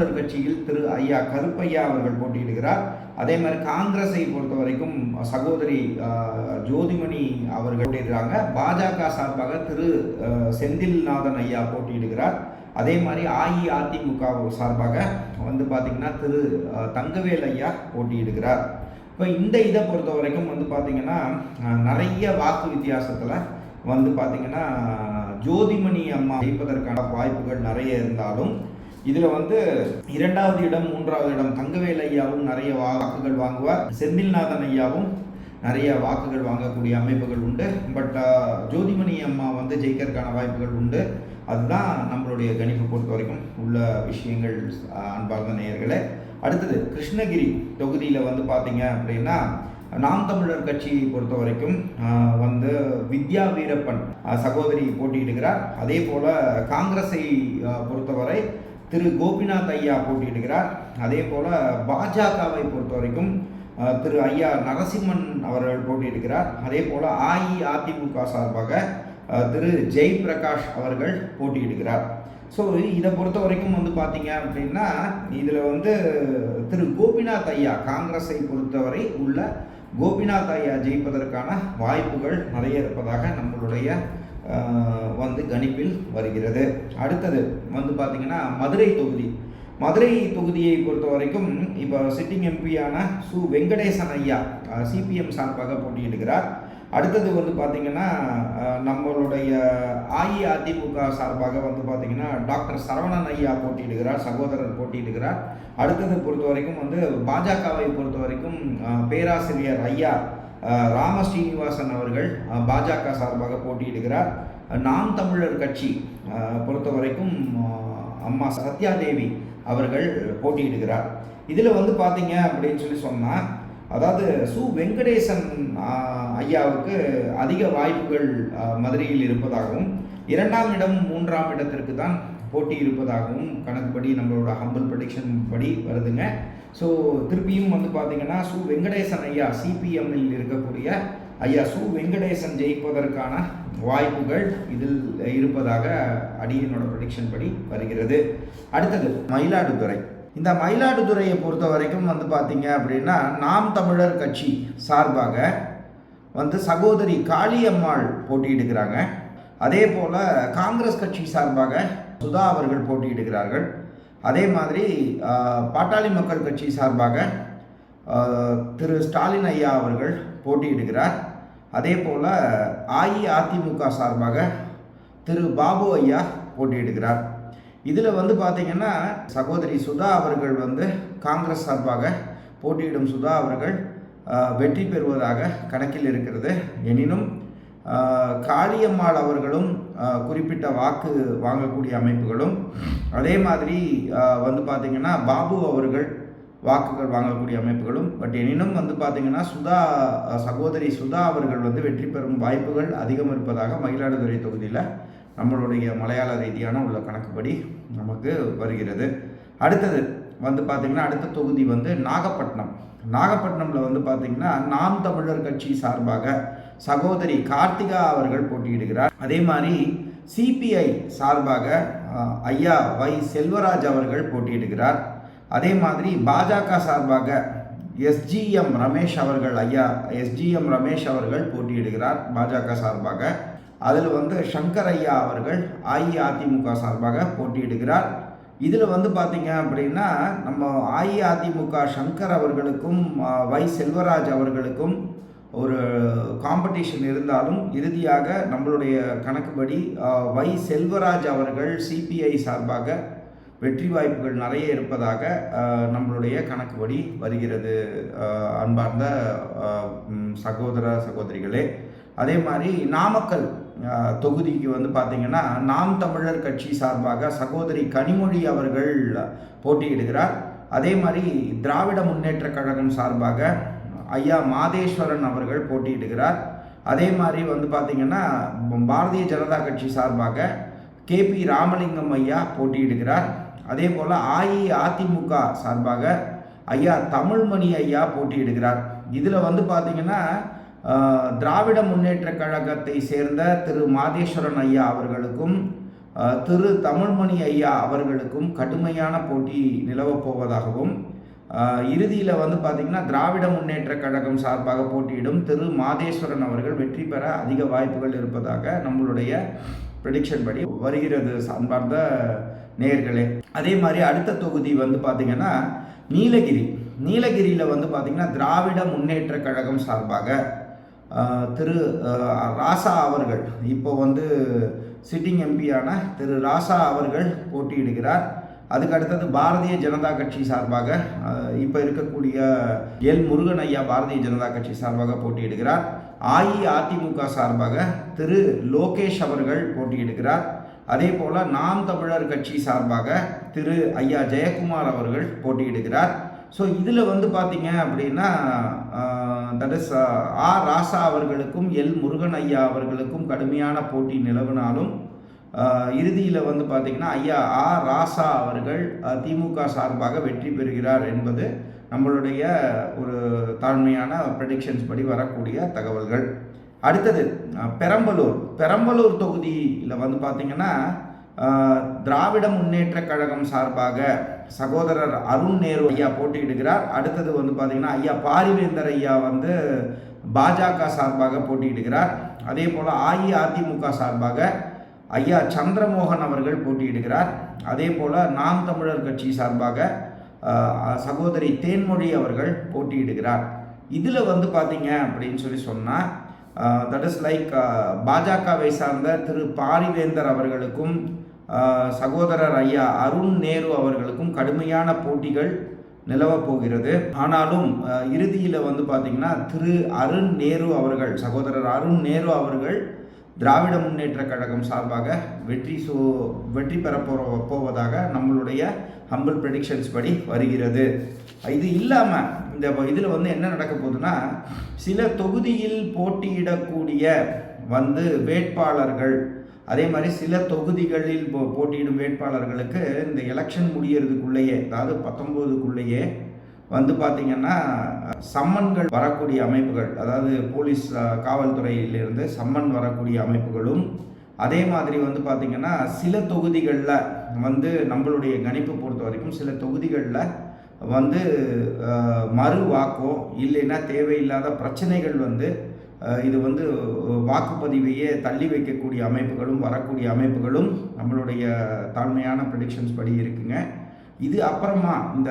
தமிழர் கட்சியில் திரு ஐயா கருப்பையா அவர்கள் போட்டியிடுகிறார். அதே மாதிரி காங்கிரஸை பொறுத்த வரைக்கும் சகோதரி ஜோதிமணி அவர்கள் போட்டியிடுறாங்க. பாஜக சார்பாக திரு செந்தில்நாதன் ஐயா போட்டியிடுகிறார். அதே மாதிரி அஇஅதிமுக சார்பாக வந்து பார்த்திங்கன்னா திரு தங்கவேல் ஐயா போட்டியிடுகிறார். இப்போ இந்த இதை பொறுத்த வரைக்கும் வந்து பார்த்திங்கன்னா நிறைய வாக்கு வித்தியாசத்தில் வந்து பார்த்திங்கன்னா ஜோதிமணி அம்மா ஜெயிப்பதற்கான வாய்ப்புகள் நிறைய இருந்தாலும் இதில் வந்து இரண்டாவது இடம் மூன்றாவது இடம் தங்கவேல் ஐயாவும் நிறைய வாக்குகள் வாங்குவார். செந்தில்நாதன் ஐயாவும் நிறைய வாக்குகள் வாங்கக்கூடிய அமைப்புகள் உண்டு. பட் ஜோதிமணி அம்மா வந்து ஜெயிக்கிறதுக்கான வாய்ப்புகள் உண்டு. அதுதான் நம்மளுடைய கணிப்பு பொறுத்த வரைக்கும் உள்ள விஷயங்கள் அன்பார்ந்த நேயர்களே. அடுத்தது கிருஷ்ணகிரி தொகுதியில் வந்து பார்த்தீங்க அப்படின்னா நாம் தமிழர் கட்சியை பொறுத்த வரைக்கும் வந்து வித்யா வீரப்பன் சகோதரி போட்டியிடுகிறார். அதே போல் காங்கிரஸை பொறுத்தவரை திரு கோபிநாத் ஐயா போட்டியிடுகிறார். அதே போல் பாஜகவை பொறுத்த வரைக்கும் திரு ஐயா நரசிம்மன் அவர்கள் போட்டியிடுகிறார். அதே போல் அஇஅதிமுக சார்பாக திரு ஜெய் பிரகாஷ் அவர்கள் போட்டியிடுகிறார். ஸோ இதை பொறுத்த வரைக்கும் வந்து பார்த்தீங்க அப்படின்னா இதில் வந்து திரு கோபிநாத் ஐயா காங்கிரஸை பொறுத்தவரை உள்ள கோபிநாத் ஐயா ஜெயிப்பதற்கான வாய்ப்புகள் நிறைய இருப்பதாக நம்மளுடைய வந்து கணிப்பில் வருகிறது. அடுத்தது வந்து பார்த்தீங்கன்னா மதுரை தொகுதி. மதுரை தொகுதியை பொறுத்த வரைக்கும் இப்போ சிட்டிங் எம்பியான சு வெங்கடேசன் ஐயா சிபிஎம் சார்பாக போட்டியிடுகிறார். அடுத்தது வந்து பார்த்திங்கன்னா நம்மளுடைய அஇஅதிமுக சார்பாக வந்து பார்த்திங்கன்னா டாக்டர் சரவணன் ஐயா போட்டியிடுகிறார் சகோதரர் போட்டியிடுகிறார். அடுத்தது பொறுத்த வரைக்கும் வந்து பாஜகவை பொறுத்த வரைக்கும் பேராசிரியர் ஐயா ராம ஸ்ரீனிவாசன் அவர்கள் பாஜக சார்பாக போட்டியிடுகிறார். நாம் தமிழர் கட்சி பொறுத்த வரைக்கும் அஹ், அம்மா சத்யாதேவி அவர்கள் போட்டியிடுகிறார். இதில் வந்து பார்த்தீங்க அப்படின்னு சொல்லி சொன்னால் அதாவது சு. வெங்கடேசன் ஐயாவுக்கு அதிக வாய்ப்புகள் மதுரையில் இருப்பதாகவும் இரண்டாம் இடம் மூன்றாம் இடத்திற்கு தான் போட்டி இருப்பதாகவும் கணக்குப்படி நம்மளோட ஹம்பிள் ப்ரடிக்ஷன் படி வருதுங்க. ஸோ திருப்பியும் வந்து பார்த்தீங்கன்னா சு வெங்கடேசன் ஐயா சிபிஎம்மில் இருக்கக்கூடிய ஐயா சு வெங்கடேசன் ஜெயிப்பதற்கான வாய்ப்புகள் இதில் இருப்பதாக அடியனோட ப்ரடிக்ஷன் படி வருகிறது. அடுத்தது மயிலாடுதுறை. இந்த மயிலாடுதுறையை பொறுத்த வரைக்கும் வந்து பார்த்தீங்க அப்படின்னா நாம் தமிழர் கட்சி சார்பாக வந்து சகோதரி காளியம்மாள் போட்டியிடுகிறாங்க. அதே போல் காங்கிரஸ் கட்சி சார்பாக சுதா அவர்கள் போட்டியிடுகிறார்கள். அதே மாதிரி பாட்டாளி மக்கள் கட்சி சார்பாக திரு ஸ்டாலின் ஐயா அவர்கள் போட்டியிடுகிறார். அதே போல் அஇஅதிமுக சார்பாக திரு பாபு ஐயா போட்டியிடுகிறார். இதில் வந்து பார்த்திங்கன்னா சகோதரி சுதா அவர்கள் வந்து காங்கிரஸ் சார்பாக போட்டியிடும் சுதா அவர்கள் வெற்றி பெறுவதாக கணக்கில் இருக்கிறது. எனினும் காளியம்மாள் அவர்களும் குறிப்பிட்ட வாக்கு வாங்கக்கூடிய அமைப்புகளும் அதே மாதிரி வந்து பார்த்திங்கன்னா பாபு அவர்கள் வாக்குகள் வாங்கக்கூடிய அமைப்புகளும் பட் எனினும் வந்து பார்த்திங்கன்னா சுதா சகோதரி சுதா அவர்கள் வந்து வெற்றி பெறும் வாய்ப்புகள் அதிகம் இருப்பதாக மயிலாடுதுறை தொகுதியில் நம்மளுடைய மலையாள ரீதியான உள்ள கணக்குப்படி நமக்கு வருகிறது. அடுத்தது வந்து பார்த்திங்கன்னா அடுத்த தொகுதி வந்து நாகப்பட்டினம். நாகப்பட்டினமில் வந்து பார்த்திங்கன்னா நாம் தமிழர் கட்சி சார்பாக சகோதரி கார்த்திகா அவர்கள் போட்டியிடுகிறார். அதே மாதிரி சிபிஐ சார்பாக ஐயா வை செல்வராஜ் அவர்கள் போட்டியிடுகிறார். அதே மாதிரி பாஜக சார்பாக எஸ்ஜிஎம் ரமேஷ் அவர்கள் ஐயா எஸ்ஜிஎம் ரமேஷ் அவர்கள் போட்டியிடுகிறார் பாஜக சார்பாக. அதில் வந்து சங்கர் ஐயா அவர்கள் அஇஅதிமுக சார்பாக போட்டியிடுகிறார். இதில் வந்து பார்த்தீங்க அப்படின்னா நம்ம அஇஅதிமுக சங்கர் அவர்களுக்கும் வை செல்வராஜ் அவர்களுக்கும் ஒரு காம்படிஷன் இருந்தாலும் இறுதியாக நம்மளுடைய கணக்குப்படி வை செல்வராஜ் அவர்கள் சிபிஐ சார்பாக வெற்றி வாய்ப்புகள் நிறைய இருப்பதாக நம்மளுடைய கணக்குப்படி வருகிறது அன்பார்ந்த சகோதர சகோதரிகளே. அதே மாதிரி நாமக்கல் தொகுதிக்கு வந்து பார்த்தீங்கன்னா நாம் தமிழர் கட்சி சார்பாக சகோதரி கனிமொழி அவர்கள் போட்டியிடுகிறார். அதே மாதிரி திராவிட முன்னேற்ற கழகம் சார்பாக ஐயா மாதேஸ்வரன் அவர்கள் போட்டியிடுகிறார். அதே மாதிரி வந்து பார்த்திங்கன்னா பாரதிய ஜனதா கட்சி சார்பாக கேபி ராமலிங்கம் ஐயா போட்டியிடுகிறார். அதே போல் அஇஅதிமுக சார்பாக ஐயா தமிழ்மணி ஐயா போட்டியிடுகிறார். இதில் வந்து பார்த்தீங்கன்னா திராவிட முன்னேற்ற கழகத்தை சேர்ந்த திரு மாதேஸ்வரன் ஐயா அவர்களுக்கும் திரு தமிழ்மணி ஐயா அவர்களுக்கும் கடுமையான போட்டி நிலவப் போவதாகவும் இறுதியில் வந்து பார்த்திங்கன்னா திராவிட முன்னேற்ற கழகம் சார்பாக போட்டியிடும் திரு. மாதேஸ்வரன் அவர்கள் வெற்றி பெற அதிக வாய்ப்புகள் இருப்பதாக நம்மளுடைய ப்ரெடிக்ஷன் படி வருகிறது சார்பார்ந்த நேர்களே. அதே மாதிரி அடுத்த தொகுதி வந்து பார்த்திங்கன்னா நீலகிரி. நீலகிரியில் வந்து பார்த்திங்கன்னா திராவிட முன்னேற்ற கழகம் சார்பாக திரு ராசா அவர்கள் இப்போ வந்து சிட்டிங் எம்பியான திரு. ராசா அவர்கள் போட்டியிடுகிறார். அதுக்கு அடுத்தது பாரதிய ஜனதா கட்சி சார்பாக இப்போ இருக்கக்கூடிய எல் முருகன் ஐயா பாரதிய ஜனதா கட்சி சார்பாக போட்டியிடுகிறார். அஇஅதிமுக சார்பாக திரு லோகேஷ் அவர்கள் போட்டியிடுகிறார். அதே போல் நாம் தமிழர் கட்சி சார்பாக திரு ஐயா ஜெயக்குமார் அவர்கள் போட்டியிடுகிறார். ஸோ இதில் வந்து பார்த்தீங்க அப்படின்னா தட் இஸ் ஆ ராசா அவர்களுக்கும் எல் முருகன் ஐயா அவர்களுக்கும் கடுமையான போட்டி நிலவினாலும் இறுதியில் வந்து பார்த்திங்கன்னா ஐயா ஆ ராசா அவர்கள் திமுக சார்பாக வெற்றி பெறுகிறார் என்பது நம்மளுடைய ஒரு தாழ்மையான ப்ரெடிக்ஷன்ஸ் படி வரக்கூடிய தகவல்கள். அடுத்தது பெரம்பலூர். பெரம்பலூர் தொகுதியில் வந்து பார்த்திங்கன்னா திராவிட முன்னேற்ற கழகம் சார்பாக சகோதரர் அருண் நேரு ஐயா போட்டியிடுகிறார். அடுத்தது வந்து பார்த்திங்கன்னா ஐயா பாரிவேந்தர் ஐயா வந்து பாஜக சார்பாக போட்டியிடுகிறார். அதே போல் அஇஅதிமுக சார்பாக ஐயா சந்திரமோகன் அவர்கள் போட்டியிடுகிறார். அதே போல் நாம் தமிழர் கட்சி சார்பாக சகோதரி தேன்மொழி அவர்கள் போட்டியிடுகிறார். இதில் வந்து பார்த்தீங்க அப்படின்னு சொல்லி சொன்னால் தட் இஸ் லைக் பாஜகவை சார்ந்த திரு பாரிவேந்தர் அவர்களுக்கும் சகோதரர் ஐயா அருண் நேரு அவர்களுக்கும் கடுமையான போட்டிகள் நிலவப் போகிறது. ஆனாலும் இறுதியில் வந்து பார்த்திங்கன்னா திரு அருண் நேரு அவர்கள் சகோதரர் அருண் நேரு அவர்கள் திராவிட முன்னேற்ற கழகம் சார்பாக வெற்றி சோ வெற்றி பெற போற போவதாக நம்மளுடைய ஹம்பிள் ப்ரெடிக்ஷன்ஸ் படி வருகிறது. இது இல்லாமல் இந்த இதில் வந்து என்ன நடக்க போகுதுன்னா சில தொகுதியில் போட்டியிடக்கூடிய வந்து வேட்பாளர்கள் அதே மாதிரி சில தொகுதிகளில் போ- போட்டியிடும் வேட்பாளர்களுக்கு இந்த எலெக்ஷன் முடியறதுக்குள்ளேயே அதாவது பத்தொம்போதுக்குள்ளேயே வந்து பார்த்திங்கன்னா சம்மன்கள் வரக்கூடிய அமைப்புகள் அதாவது போலீஸ் காவல்துறையிலிருந்து சம்மன் வரக்கூடிய அமைப்புகளும் அதே மாதிரி வந்து பார்த்திங்கன்னா சில தொகுதிகளில் வந்து நம்மளுடைய கணிப்பு பொறுத்த வரைக்கும் சில தொகுதிகளில் வந்து மறு வாக்கோ இல்லைன்னா தேவையில்லாத பிரச்சனைகள் வந்து இது வந்து வாக்குப்பதிவையே தள்ளி வைக்கக்கூடிய அமைப்புகளும் வரக்கூடிய அமைப்புகளும் நம்மளுடைய தாழ்மையான ப்ரெடிக்ஷன்ஸ் படி இருக்குங்க. இது அப்புறமா இந்த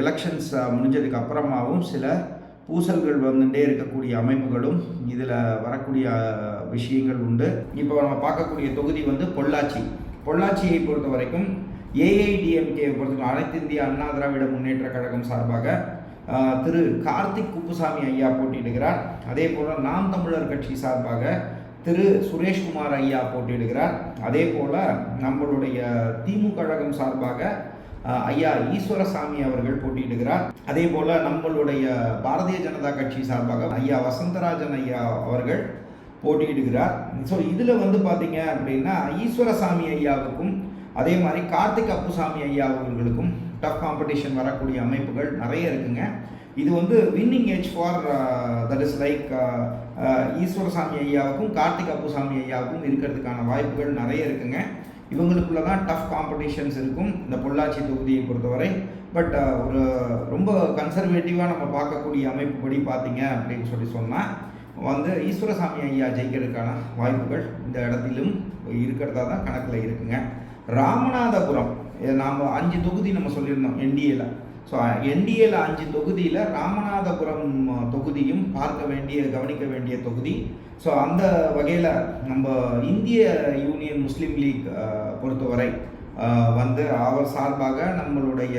எலெக்ஷன்ஸ் முடிஞ்சதுக்கு அப்புறமாவும் சில பூசல்கள் வந்துட்டே இருக்கக்கூடிய அமைப்புகளும் இதில் வரக்கூடிய விஷயங்கள் உண்டு. இப்போ நம்ம பார்க்கக்கூடிய தொகுதி வந்து பொள்ளாச்சி. பொள்ளாச்சியை பொறுத்த வரைக்கும் ஏஐடிஎம்கே பொறுத்த அனைத்து இந்திய அண்ணா திராவிட முன்னேற்ற கழகம் சார்பாக திரு கார்த்திக் குப்புசாமி ஐயா போட்டியிடுகிறார். அதே போல் நாம் தமிழர் கட்சி சார்பாக திரு சுரேஷ்குமார் ஐயா போட்டியிடுகிறார். அதே போல் நம்மளுடைய திமுக கழகம் சார்பாக ஐயா ஈஸ்வரசாமி அவர்கள் போட்டியிடுகிறார். அதே போல் நம்மளுடைய பாரதிய ஜனதா கட்சி சார்பாக ஐயா வசந்தராஜன் ஐயா அவர்கள் போட்டியிடுகிறார். ஸோ இதில் வந்து பார்த்தீங்க அப்படின்னா ஈஸ்வரசாமி ஐயாவுக்கும் அதே மாதிரி கார்த்திக் அப்புசாமி ஐயா அவர்களுக்கும் டஃப் காம்படிஷன் வரக்கூடிய அமைப்புகள் நிறைய இருக்குங்க. இது வந்து winning edge for that is like Eswarasamy ஐயாவுக்கும் Karthik Appusamy ஐயாவுக்கும் இருக்கிறதுக்கான வாய்ப்புகள் நிறைய இருக்குங்க. இவங்களுக்குள்ள தான் டஃப் காம்படிஷன்ஸ் இருக்கும். இந்த பொள்ளாச்சி தொகுதியை பொறுத்தவரை. பட் ஒரு ரொம்ப கன்சர்வேட்டிவாக நம்ம பார்க்கக்கூடிய அமைப்புப்படி பார்த்தீங்க அப்படின்னு சொல்லி சொன்னால் வந்து ஈஸ்வரசாமி ஐயா ஜெயிக்கிறதுக்கான வாய்ப்புகள் இந்த இடத்திலும் இருக்கிறதா தான் கணக்கில் இருக்குங்க. ராமநாதபுரம் நாம் அஞ்சு தொகுதி நம்ம சொல்லியிருந்தோம் என்டிஏல ஸோ என்டிஏல அஞ்சு தொகுதியில் ராமநாதபுரம் தொகுதியும் பார்க்க வேண்டிய கவனிக்க வேண்டிய தொகுதி. ஸோ அந்த வகையில் நம்ம இந்திய யூனியன் முஸ்லீம் லீக் பொறுத்தவரை வந்து அவர் சார்பாக நம்மளுடைய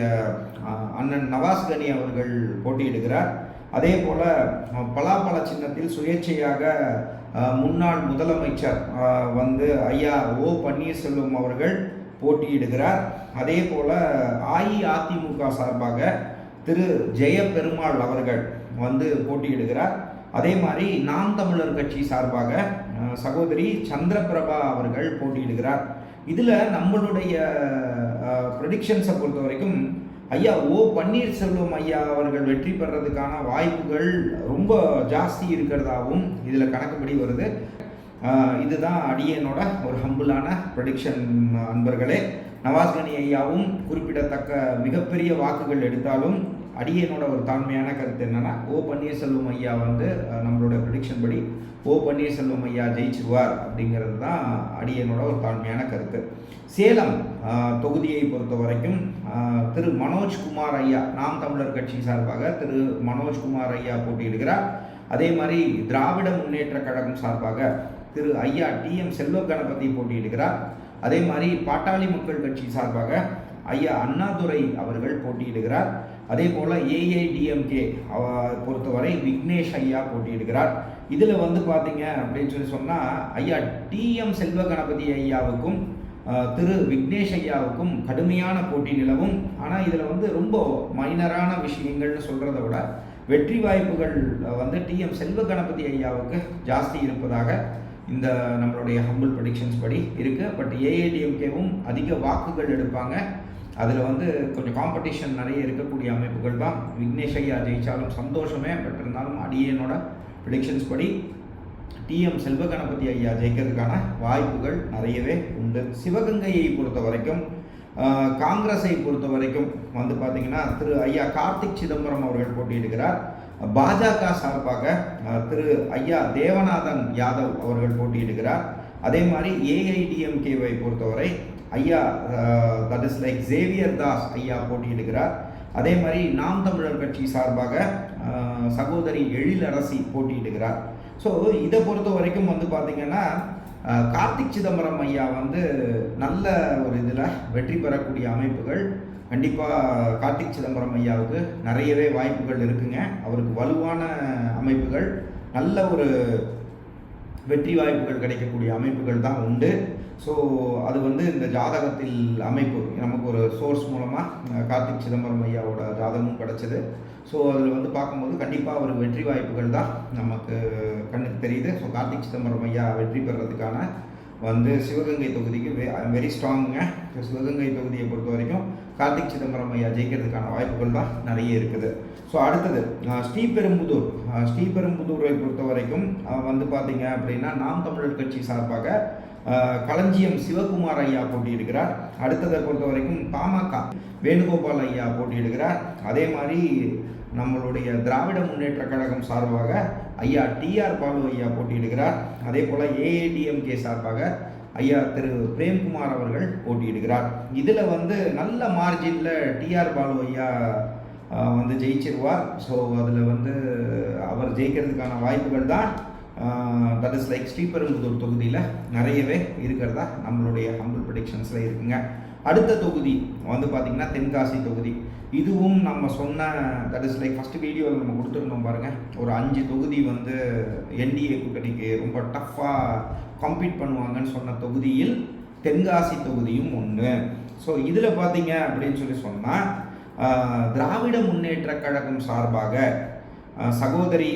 அண்ணன் நவாஸ் கனி அவர்கள் போட்டியிடுகிறார். அதே போல் பலாப்பழ சின்னத்தில் சுயேட்சையாக முன்னாள் முதலமைச்சர் வந்து ஐயா ஓ பன்னீர்செல்வம் அவர்கள் போட்டியிடுகிறார். அதே போல் அஇஅதிமுக சார்பாக திரு ஜெயபெருமாள் அவர்கள் வந்து போட்டியிடுகிறார். அதே மாதிரி நாம் தமிழர் கட்சி சார்பாக சகோதரி சந்திரபிரபா அவர்கள் போட்டியிடுகிறார். இதில் நம்மளுடைய ப்ரெடிக்ஷன்ஸை பொறுத்த வரைக்கும் ஐயா ஓ பன்னீர்செல்வம் ஐயா அவர்கள் வெற்றி பெறதுக்கான வாய்ப்புகள் ரொம்ப ஜாஸ்தி இருக்கிறதாகவும் இதில் கணக்குப்படி வருது. இதுதான் அடியனோட ஒரு ஹம்பிளான ப்ரடிக்ஷன் அன்பர்களே. நவாஸ்கனி ஐயாவும் குறிப்பிடத்தக்க மிகப்பெரிய வாக்குகள் எடுத்தாலும் அடியனோட ஒரு தாழ்மையான கருத்து என்னென்னா ஓ பன்னீர்செல்வம் ஐயா வந்து நம்மளோட ப்ரிடிக்ஷன் படி ஓ பன்னீர்செல்வம் ஐயா ஜெயிச்சிருவார் அப்படிங்கிறது தான் அடியனோட ஒரு தாழ்மையான கருத்து. சேலம் தொகுதியை பொறுத்த வரைக்கும் திரு மனோஜ்குமார் ஐயா நாம் தமிழர் கட்சி சார்பாக திரு மனோஜ்குமார் ஐயா போட்டியிடுகிறார். அதே மாதிரி திராவிட முன்னேற்ற கழகம் சார்பாக திரு ஐயா டி எம் செல்வ கணபதி போட்டியிடுகிறார். அதே மாதிரி பாட்டாளி மக்கள் கட்சி சார்பாக ஐயா அண்ணாதுரை அவர்கள் போட்டியிடுகிறார். அதே போல் ஏஐடிஎம்கே பொறுத்தவரை விக்னேஷ் ஐயா போட்டியிடுகிறார். இதில் வந்து பார்த்தீங்க அப்படின்னு சொல்லி சொன்னால் ஐயா டிஎம் செல்வ கணபதி ஐயாவுக்கும் திரு விக்னேஷ் ஐயாவுக்கும் கடுமையான போட்டி நிலவும். ஆனால் இதில் வந்து ரொம்ப மைனரான விஷயங்கள்னு சொல்கிறத விட வெற்றி வாய்ப்புகள் வந்து டிஎம் செல்வ கணபதி ஐயாவுக்கு ஜாஸ்தி இருப்பதாக இந்த நம்மளுடைய ஹம்பிள் ப்ரடிக்ஷன்ஸ் படி இருக்குது பட் ஏஐடிஎம்கேவும் அதிக வாக்குகள் எடுப்பாங்க. அதில் வந்து கொஞ்சம் காம்படிஷன் நிறைய இருக்கக்கூடிய அமைப்புகள் தான். விக்னேஷ் ஐயா ஜெயித்தாலும் சந்தோஷமே. பட் இருந்தாலும் அடியனோட ப்ரிடிக்ஷன்ஸ் படி டிஎம் செல்வகணபதி ஐயா ஜெயிக்கிறதுக்கான வாய்ப்புகள் நிறையவே உண்டு. சிவகங்கையை பொறுத்த வரைக்கும் காங்கிரஸை பொறுத்த வரைக்கும் வந்து பார்த்தீங்கன்னா திரு ஐயா கார்த்திக் சிதம்பரம் அவர்கள் போட்டியிடுகிறார். பாஜக சார்பாக திரு ஐயா தேவநாதன் யாதவ் அவர்கள் போட்டியிடுகிறார். அதே மாதிரி ஏஐடிஎம்கேவை பொறுத்தவரை ஐயா that is like Xavier Das ஐயா போட்டியிடுகிறார். அதே மாதிரி நாம் தமிழர் கட்சி சார்பாக சகோதரி எழிலரசி போட்டியிடுகிறார். ஸோ இதை பொறுத்த வரைக்கும் வந்து பார்த்திங்கன்னா கார்த்திக் சிதம்பரம் ஐயா வந்து நல்ல ஒரு இதில் வெற்றி பெறக்கூடிய அமைப்புகள். கண்டிப்பாக கார்த்திக் சிதம்பரம் ஐயாவுக்கு நிறையவே வாய்ப்புகள் இருக்குங்க. அவருக்கு வலுவான அமைப்புகள் நல்ல ஒரு வெற்றி வாய்ப்புகள் கிடைக்கக்கூடிய அமைப்புகள் தான் உண்டு. ஸோ அது வந்து இந்த ஜாதகத்தில் அமைப்பு. நமக்கு ஒரு சோர்ஸ் மூலமாக கார்த்திக் சிதம்பரம் ஐயாவோட ஜாதகமும் கிடச்சிது. ஸோ அதில் வந்து பார்க்கும்போது கண்டிப்பாக அவருக்கு வெற்றி வாய்ப்புகள் தான் நமக்கு கண்ணுக்கு தெரியுது. ஸோ கார்த்திக் சிதம்பரம் ஐயா வெற்றி பெறதுக்கான வந்து சிவகங்கை தொகுதிக்கு வெ வெரி ஸ்ட்ராங்குங்க சிவகங்கை தொகுதியை பொறுத்த வரைக்கும் கார்த்திக் சிதம்பரம் ஐயா ஜெயிக்கிறதுக்கான வாய்ப்புகள்லாம் நிறைய இருக்குது. ஸோ அடுத்தது ஸ்ரீபெரும்புதூர் ஸ்ரீபெரும்புதூரை பொறுத்த வரைக்கும் வந்து பார்த்தீங்க அப்படின்னா நாம் தமிழர் கட்சி சார்பாக களஞ்சியம் சிவகுமார் ஐயா போட்டியிடுகிறார். அடுத்ததை பொறுத்த வரைக்கும் பாமக வேணுகோபால் ஐயா போட்டியிடுகிறார். அதே மாதிரி நம்மளுடைய திராவிட முன்னேற்ற கழகம் சார்பாக ஐயா டிஆர் பாலு ஐயா போட்டியிடுகிறார். அதே போல் ஏஏடிஎம்கே சார்பாக ஐயா திரு பிரேம்குமார் அவர்கள் போட்டியிடுகிறார். இதில் வந்து நல்ல மார்ஜினில் டிஆர் பாலு ஐயா வந்து ஜெயிச்சிருவார். ஸோ அதில் வந்து அவர் ஜெயிக்கிறதுக்கான வாய்ப்புகள் தான் தட் இஸ் லைக் ஸ்ரீபெரும்புதூர் தொகுதியில் நிறையவே இருக்கிறதா நம்மளுடைய ஹம்பிள் ப்ரிடிக்ஷன்ஸில் இருக்குங்க. அடுத்த தொகுதி வந்து பார்த்திங்கன்னா தென்காசி தொகுதி. இதுவும் நம்ம சொன்ன தட் இஸ் லைக் ஃபஸ்ட்டு வீடியோவில் நம்ம கொடுத்துருந்தோம் பாருங்கள் ஒரு அஞ்சு தொகுதி வந்து என்டிஏ கூட்டணிக்கு ரொம்ப டஃப்பாக கம்ப்ளீட் பண்ணுவாங்கன்னு சொன்ன தொகுதியில் தென்காசி தொகுதியும் ஒன்று ஸோ இதில் பார்த்தீங்க அப்படின்னு சொல்லி சொன்னால் திராவிட முன்னேற்ற கழகம் சார்பாக சகோதரி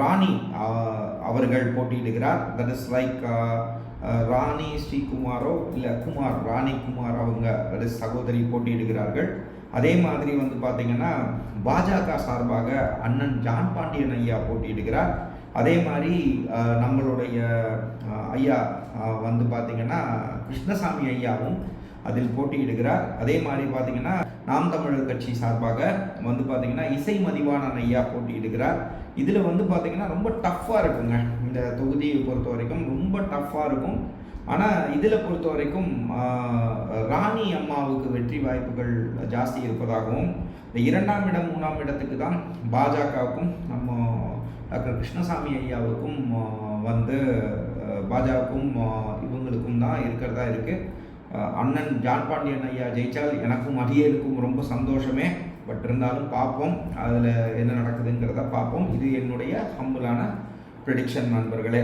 ராணி அவர்கள் போட்டியிடுகிறார். தட் இஸ் லைக் ராணி ஸ்ரீகுமாரோ இல்லை குமார் ராணி குமார் அவங்க சகோதரி போட்டியிடுகிறார்கள். அதே மாதிரி வந்து பார்த்தீங்கன்னா பாஜக சார்பாக அண்ணன் ஜான் பாண்டியன் ஐயா போட்டியிடுகிறார். அதே மாதிரி நம்மளுடைய ஐயா வந்து பார்த்தீங்கன்னா கிருஷ்ணசாமி ஐயாவும் அதில் போட்டியிடுகிறார். அதே மாதிரி பார்த்தீங்கன்னா நாம் தமிழர் கட்சி சார்பாக வந்து பார்த்தீங்கன்னா இசை மதிவான ஐயா போட்டியிடுகிறார். இதில் வந்து பார்த்தீங்கன்னா ரொம்ப டஃப்பாக இருக்குங்க. இந்த தொகுதியை பொறுத்த வரைக்கும் ரொம்ப டஃப்பாக இருக்கும். ஆனால் இதில் பொறுத்த வரைக்கும் ராணி அம்மாவுக்கு வெற்றி வாய்ப்புகள் ஜாஸ்தி இருப்பதாகவும் இந்த இரண்டாம் இடம் மூணாம் இடத்துக்கு தான் பாஜகவுக்கும் நம்ம டாக்டர் கிருஷ்ணசாமி ஐயாவுக்கும் வந்து பாஜகவுக்கும் இவங்களுக்கும் தான் இருக்கிறதா இருக்குது அண்ணன் ஜான் பாண்டியன் ஐயா ஜெயிச்சால் எனக்கும் அடியேனுக்கும் ரொம்ப சந்தோஷமே. பட் இருந்தாலும் பார்ப்போம். அதில் என்ன நடக்குதுங்கிறத பார்ப்போம். இது என்னுடைய ஹம்புலான ப்ரெடிக்ஷன் நண்பர்களே.